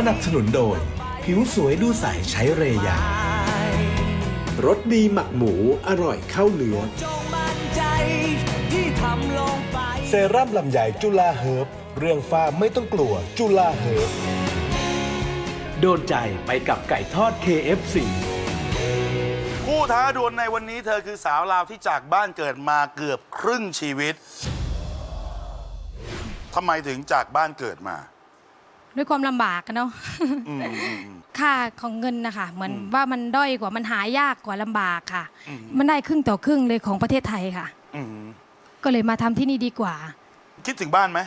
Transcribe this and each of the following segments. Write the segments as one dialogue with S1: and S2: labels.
S1: สนับสนุนโดย ผิวสวยดูใสใช้เรยา
S2: รสดีหมักหมูอร่อยเข้าเนื้อ
S3: จงมั่นใจที่ทำลงไป
S1: เซรั่มลำไยจุลาเฮิร์บเรื่องฝ้าไม่ต้องกลัวจุลาเฮิร์บโดนใจไปกับไก่ทอด KFC
S4: ผู้ท้าดวลในวันนี้เธอคือสาวลาวที่จากบ้านเกิดมาเกือบครึ่งชีวิตทำไมถึงจากบ้านเกิดมา
S5: ด้วยความลำบากกันเนาะ
S4: อืมอืมอืม
S5: ค่าของเงินนะคะเหมือน
S4: อืม
S5: ว่ามันด้อยกว่ามันหายากกว่าลำบากค่ะ
S4: อืม
S5: มันได้ครึ่งต่อครึ่งเลยของประเทศไทยค่ะ
S4: อืม
S5: ก็เลยมาทำที่นี่ดีกว่า
S4: คิดถึงบ้านไหม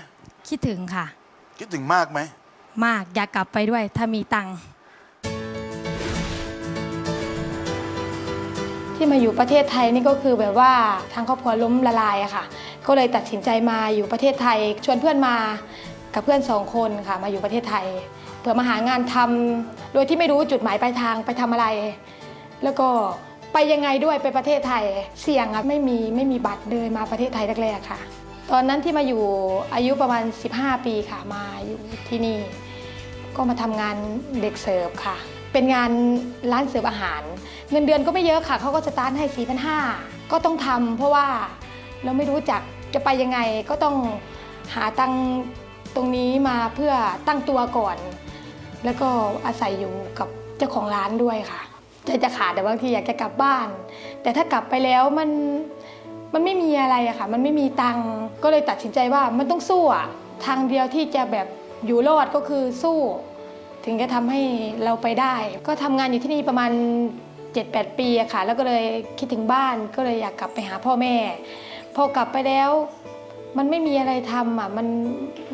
S5: คิดถึงค่ะ
S4: คิดถึงมากไหม
S5: มากอยากกลับไปด้วยถ้ามีตังค์ที่มาอยู่ประเทศไทยนี่ก็คือแบบว่าทางครอบครัวล้มละลายอะค่ะ ก็เลยตัดสินใจมาอยู่ประเทศไทย ชวนเพื่อนมา กับเพื่อนสองคนค่ะมาอยู่ประเทศไทย เพื่อมาหางานทำโดยที่ไม่รู้จุดหมายปลายทางไปทำอะไร แล้วก็ไปยังไงด้วยไปประเทศไทยเสี่ยงอะไม่มีไม่มีบัตรเลยมาประเทศไทยแรกๆค่ะ ตอนนั้นที่มาอยู่อายุประมาณ 15 ปีค่ะมาอยู่ที่นี่ ก็มาทำงานเด็กเสิร์ฟค่ะ เป็นงานร้านเสิร์ฟอาหาร เงินเดือนก็ไม่เยอะค่ะเขาก็สตาร์ทให้4,500ก็ต้องทำเพราะว่าเราไม่รู้จักจะไปยังไงก็ต้องหาตังค์ ตรงนี้มาเพื่อตั้งตัวก่อน แล้วก็อาศัยอยู่กับเจ้าของร้านด้วยค่ะใจจะขาดแต่บางทีอยากจะกลับบ้าน แต่ถ้ากลับไปแล้วมันมันไม่มีอะไรอะค่ะ มันไม่มีตังค์ก็เลยตัดสินใจว่ามันต้องสู้อะทางเดียวที่จะแบบอยู่รอดก็คือสู้ ถึงจะทำให้เราไปได้ ก็ทำงานอยู่ที่นี่ประมาณ 7-8 ปีอะค่ะ แล้วก็เลยคิดถึงบ้านก็เลยอยากกลับไปหาพ่อแม่ พอกลับไปแล้ว มันไม่มีอะไรทำอะมัน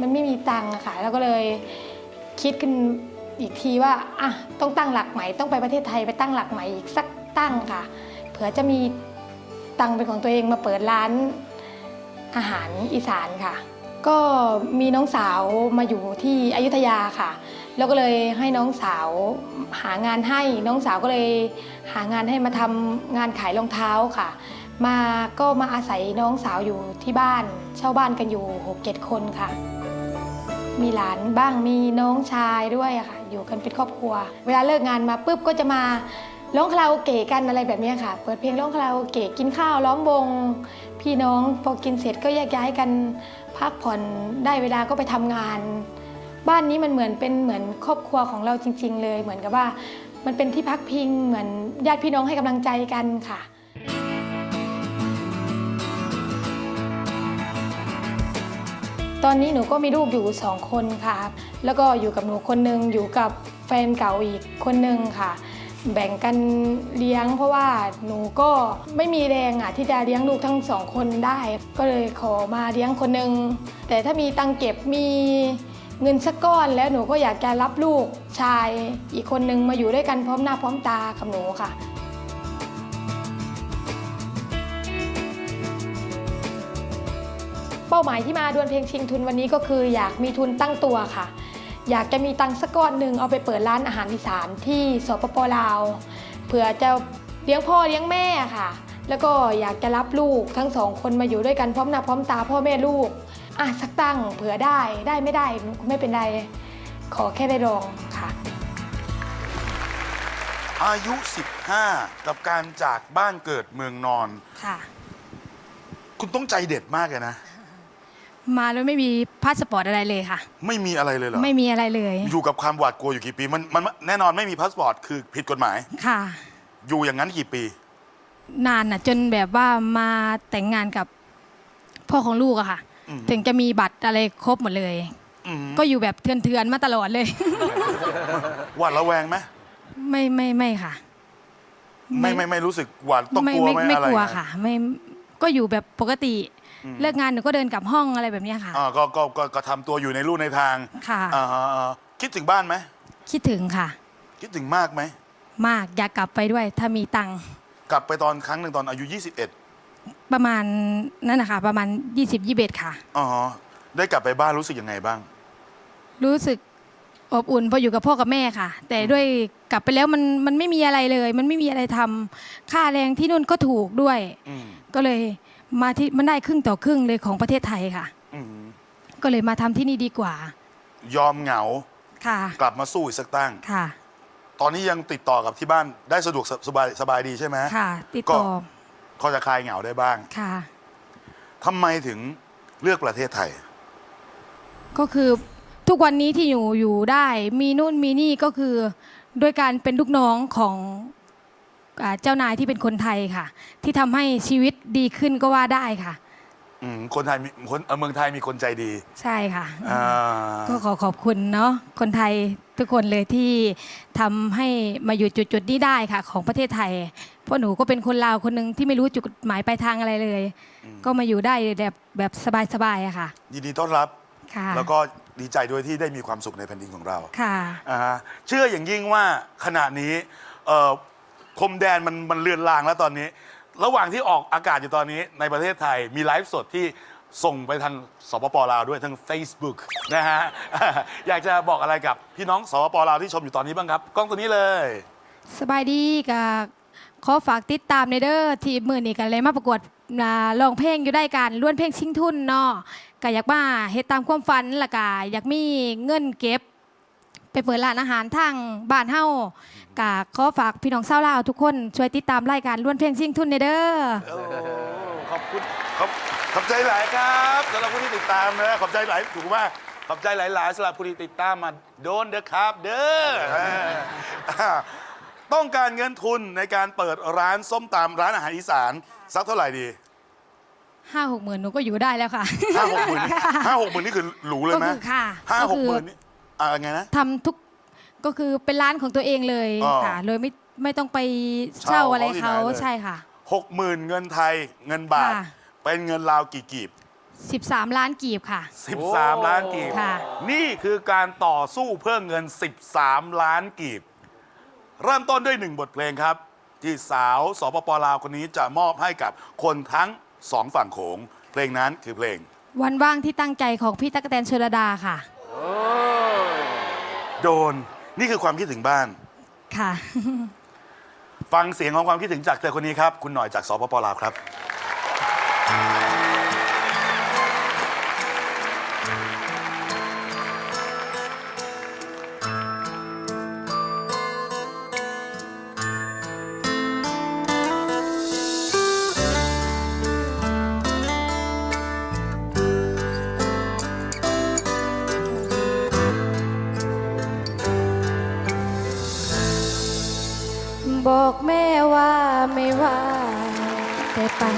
S5: มันไม่มีตังค์อะค่ะแล้วก็เลยคิดขึ้นอีกทีว่าอะต้องตั้งหลักใหม่ต้องไปประเทศไทยไปตั้งหลักใหม่อีกสักตั้งค่ะ เผื่อจะมีตังค์เป็นของตัวเองมาเปิดร้านอาหารอีสานค่ะ ก็มีน้องสาวมาอยู่ที่อยุธยาค่ะ แล้วก็เลยให้น้องสาวหางานให้น้องสาวก็เลยหางานให้มาทำงานขายรองเท้าค่ะ มาก็มาอาศัยน้องสาวอยู่ที่บ้าน เช่าบ้านกันอยู่หกเจ็ดคนค่ะ มีหลานบ้างมีน้องชายด้วยค่ะ อยู่กันเป็นครอบครัว เวลาเลิกงานมาปุ๊บก็จะมาร้องคาราโอเกะกันอะไรแบบนี้ค่ะ เปิดเพลงร้องคาราโอเกะกินข้าวล้อมวง พี่น้องพอกินเสร็จก็แยกย้ายกันพักผ่อนได้เวลาก็ไปทำงาน บ้านนี้มันเหมือนเป็นเหมือนครอบครัวของเราจริง ๆ เลย เหมือนกับว่ามันเป็นที่พักพิงเหมือนญาติพี่น้องให้กำลังใจกันค่ะ ตอนนี้หนูก็มีลูกอยู่สองคนค่ะ แล้วก็อยู่กับหนูคนหนึ่งอยู่กับแฟนเก่าอีกคนหนึ่งค่ะ แบ่งกันเลี้ยง เพราะว่าหนูก็ไม่มีแรงอะที่จะเลี้ยงลูกทั้งสองคนได้ ก็เลยขอมาเลี้ยงคนหนึ่งแต่ถ้ามีตังเก็บมีเงินสักก้อนแล้วหนูก็อยากจะรับลูกชายอีกคนหนึ่งมาอยู่ด้วยกันพร้อมหน้าพร้อมตากับหนูค่ะ ป้าหมายที่มาดวลเพลงชิงทุนวันนี้ก็คือ อยากมีทุนตั้งตัวค่ะ อยากจะมีตังค์สักก้อนหนึ่งเอาไปเปิดร้านอาหารอีสานที่สปปลาวเผื่อจะเลี้ยงพ่อเลี้ยงแม่ค่ะ แล้วก็อยากจะรับลูกทั้งสองคนมาอยู่ด้วยกันพร้อมหน้าพร้อมตาพ่อแม่ลูกอะสักตั้งเผื่อได้ได้ไม่ได้หนูก็ไม่เป็นไรขอแค่ได้ลองค่ะ
S4: อายุ 15 กับการจากบ้านเกิดเมืองนอน
S5: ค่ะ
S4: คุณต้องใจเด็ดมากเลยนะ
S5: มาแล้วไม่มีพาสปอร์ตอะไรเลยค่ะ
S4: ไม่มีอะไรเลยเหรอ
S5: ไม่มีอะไรเลย
S4: อยู่กับความหวาดกลัวอยู่กี่ปี มันมันแน่นอนไม่มีพาสปอร์ตคือผิดกฎหมาย
S5: ค่ะ
S4: อยู่อย่างนั้นกี่ปี
S5: นานอะ จนแบบว่ามาแต่งงานกับพ่อของลูกอะค่ะ
S4: อืม
S5: ถึงจะมีบัตรอะไรครบหมดเลย
S4: อืม
S5: ก็อยู่แบบเถื่อนๆมาตลอดเลย
S4: หวาดระแวงไหม
S5: ไม่ไม่ไม่ค่ะ
S4: ไม่ไม่ไม่รู้สึกหวาดต้อง
S5: ไม่
S4: กลัว
S5: ไม่
S4: ไหม
S5: ไม่
S4: อะไร
S5: กลัว
S4: ไง
S5: ค่ะ ไม่ก็อยู่แบบปกติ
S4: อืม
S5: เลิกงานหนูก็เดินกลับห้องอะไรแบบเนี้ยค่ะ
S4: อ่าก็ก็ก็ก็ทำตัวอยู่ในลู่ในทาง
S5: ค่ะ
S4: อ่าฮะอ่าคิดถึงบ้านไหม
S5: คิดถึงค่ะ
S4: คิดถึงมากไหม
S5: มากอยากกลับไปด้วยถ้ามีตังค์
S4: กลับไปตอนครั้งหนึ่งตอนอายุ 21
S5: ประมาณนั่นนะคะประมาณ 20 21 ค่ะ
S4: อ๋อได้กลับไปบ้านรู้สึกยังไงบ้าง
S5: รู้สึกอบอุ่นเพออยู่กับพ่อกับแม่ค่ะ แต่ด้วยกลับไปแล้วมันมันไม่มีอะไรเลย มันไม่มีอะไรทำค่าแรงที่นู่นก็ถูกด้วย
S4: อืม
S5: ก็เลย มาที่มันได้ครึ่งต่อครึ่งเลยของประเทศไทยค่ะ
S4: อืม
S5: ก็เลยมาทำที่นี่ดีกว่า
S4: ยอมเหงา
S6: ค่ะ
S4: กลับมาสู้อีกสักตั้ง
S6: ค่ะ
S4: ตอนนี้ยังติดต่อกับที่บ้านได้สะดวกสสบายสบายดีใช่ไหม
S6: ค่ะ ติดต่อ
S4: ก็พอจะคลายเหงาได้บ้าง
S6: ค่ะ
S4: ทำไมถึงเลือกประเทศไทย
S6: ก็คือทุกวันนี้ที่อยู่อยู่ได้ มีนู่นมีนี่ก็คือด้วยการเป็นลูกน้องของ อ่าเจ้านายที่เป็นคนไทยค่ะ ที่ทำให้ชีวิตดีขึ้นก็ว่าได้ค่ะ
S4: อืมคนไทยมีคนเอ่อเมืองไทยมีคนใจดี
S6: ใช่ค่ะ
S4: อ่า
S6: ก็ขอขอบคุณเนาะคนไทยทุกคนเลยที่ทำให้มาอยู่จุดๆนี้ได้ค่ะ ของประเทศไทย เพราะหนูก็เป็นคนลาวคนหนึ่งที่ไม่รู้จุดหมายปลายทางอะไรเลย ก็มาอยู่ได้แบบแบบสบายๆอะค่ะ
S4: ยินดีต้อนรับ
S6: ค่ะ
S4: แล้วก็ดีใจด้วยที่ได้มีความสุขในแผ่นดินของเรา
S6: ค่ะ
S4: อ่าฮะเชื่ออย่างยิ่งว่าขณะนี้เอ่อ พรมแดนมันมันเลือนลางแล้วตอนนี้ ระหว่างที่ออกอากาศอยู่ตอนนี้ในประเทศไทยมีไลฟ์สดที่ส่งไปทางสปปลาวด้วยทาง Facebook นะฮะ อยากจะบอกอะไรกับพี่น้องสปปลาวที่ชมอยู่ตอนนี้บ้างครับ กล้องตัวนี้เลย
S6: สบายดีกับขอฝากติดตามในเด้อที่มือนี้กันเลยมาประกวดอ่าร้องเพลงอยู่ได้กันล้วนเพลงชิงทุนเนาะก็อยากมาเฮ็ดตามความฝันและก็อยากมีเงินเก็บ ไปเปิดร้านอาหารทางบ้านเฮากะขอฝากพี่น้องชาวลาวทุกคนช่วยติดตามรายการล้วนเพลงชิงทุนในเด้อ
S4: โอ้ขอบคุณขอบขอบใจหลายครับสำหรับผู้ที่ติดตามนะขอบใจหลายถูกมากขอบใจหลายๆสำหรับผู้ที่ติดตามมาโดนเด้อครับ เด้ออ่าต้องการเงินทุนในการเปิดร้านส้มตำร้านอาหารอีสานสักเท่าไหร่ดี
S6: ห้าหกหมื่นหนูก็อยู่ได้แล้วค่ะ
S4: ห้าหกหมื่นห้าหกหมื่นนี่คือหรูเลยไหม
S6: ก็คือค่ะ
S4: ห้า
S6: ก็
S4: หก
S6: คือ
S4: หมื่นนี่ อ่าไงนะ
S6: ทำทุกก็คือเป็นร้านของตัวเองเลย
S4: อ๋อ
S6: ค่ะ เลยไม่ไม่ต้องไป
S4: เช่า
S6: เช่าอะไร
S4: เขาที่ไหน
S6: เขา
S4: เลย
S6: ใช่ค่ะ
S4: หกหมื่นเงินไทยเงินบาท
S6: ค่ะ
S4: เป็นเงินลาวกี่กีบ
S6: 13 ล้านกีบค่ะ
S4: 13 ล้านกีบ
S6: ค่ะ
S4: นี่คือการต่อสู้เพื่อเงิน 13 ล้านกีบ เริ่มต้นด้วยหนึ่งบทเพลงครับ ที่สาวสปปลาวคนนี้จะมอบให้กับคนทั้งสองฝั่งโขง เพลงนั้นคือเพลง
S6: วันว่างที่ตั้งใจของพี่ตั๊กกะแตนชลดาค่ะ
S4: โดนนี่คือความคิดถึงบ้าน
S6: ค่ะ
S4: ฟังเสียงของความคิดถึงจากเธอคนนี้ครับ คุณหน่อยจากสปปลาวครับ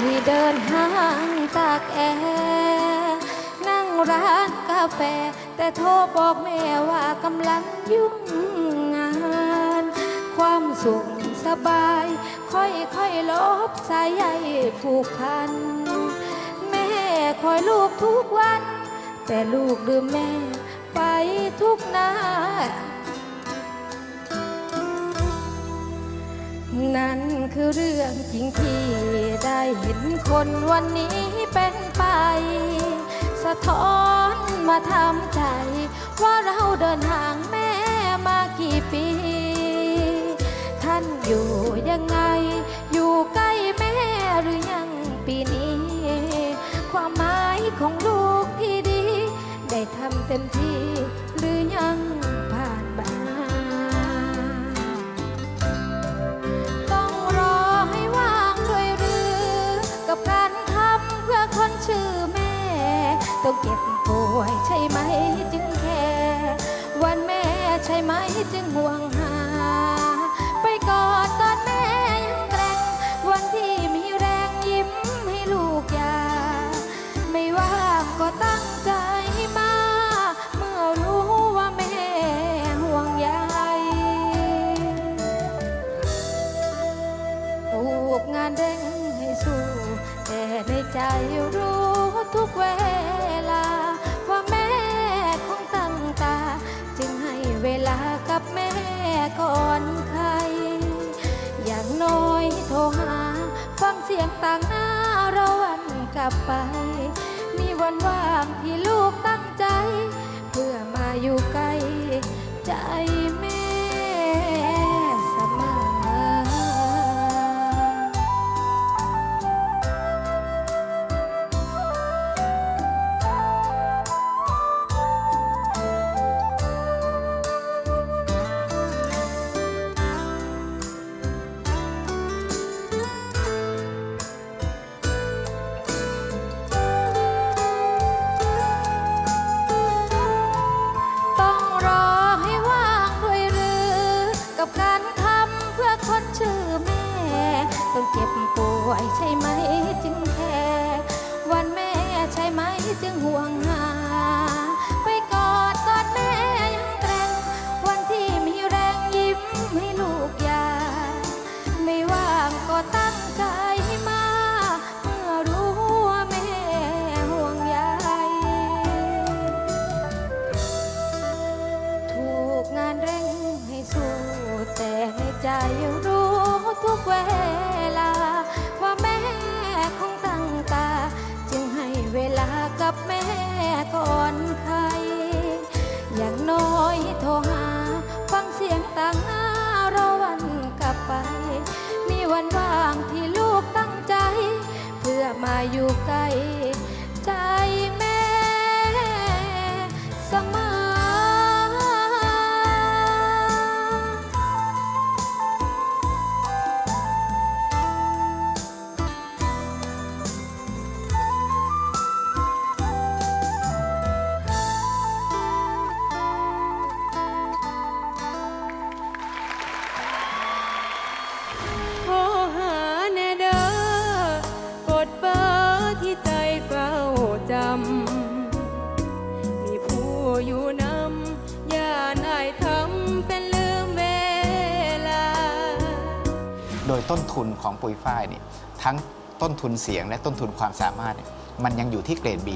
S6: แต่เดินห้างตากแอร์นั่งร้านกาแฟ แต่โทรบอกแม่ว่ากำลังยุ่งงาน ความสุขสบาย ค่อยๆลบสายใยผูกพัน แม่คอยลูกทุกวัน แต่ลูกลืมแม่ไปทุกนา คือเรื่องจริงที่ได้เห็นคนวันนี้เป็นไป สะท้อนมาทำใจ ว่าเราเดินห่างแม่มากี่ปี ท่านอยู่ยังไง อยู่ใกล้แม่หรือยังปีนี้ ความหมายของลูกที่ดี ได้ทำเต็มที่หรือยัง ช่ไหมจึงห่วงหา ไปกอดตอนแม่ยังแกร่งวันที่มีแรงยิ้มให้ลูกอยา ไม่ว่างก็ตั้งใจมา เมื่อรู้ว่าแม่ห่วงใยถูกงานเร่งให้สู้ แต่ในใจรู้ทุกเว ก่อนใคร อย่างน้อยโทรหา ฟังเสียงต่างหน้าเราวันกลับไป มีวันว่างที่ลูกตั้งใจ เพื่อมาอยู่ใกล้ใจ อมาอยู่ใกล้
S7: ที่ใจเฝ้าจำ มีผู้อยู่นำอย่านายทำเป็นลืมเวลา
S8: โดยต้นทุนของปุ๋ยฝ้ายเนี่ยทั้งต้นทุนเสียงและต้นทุนความสามารถเนี่ยมันยังอยู่ที่เกรด B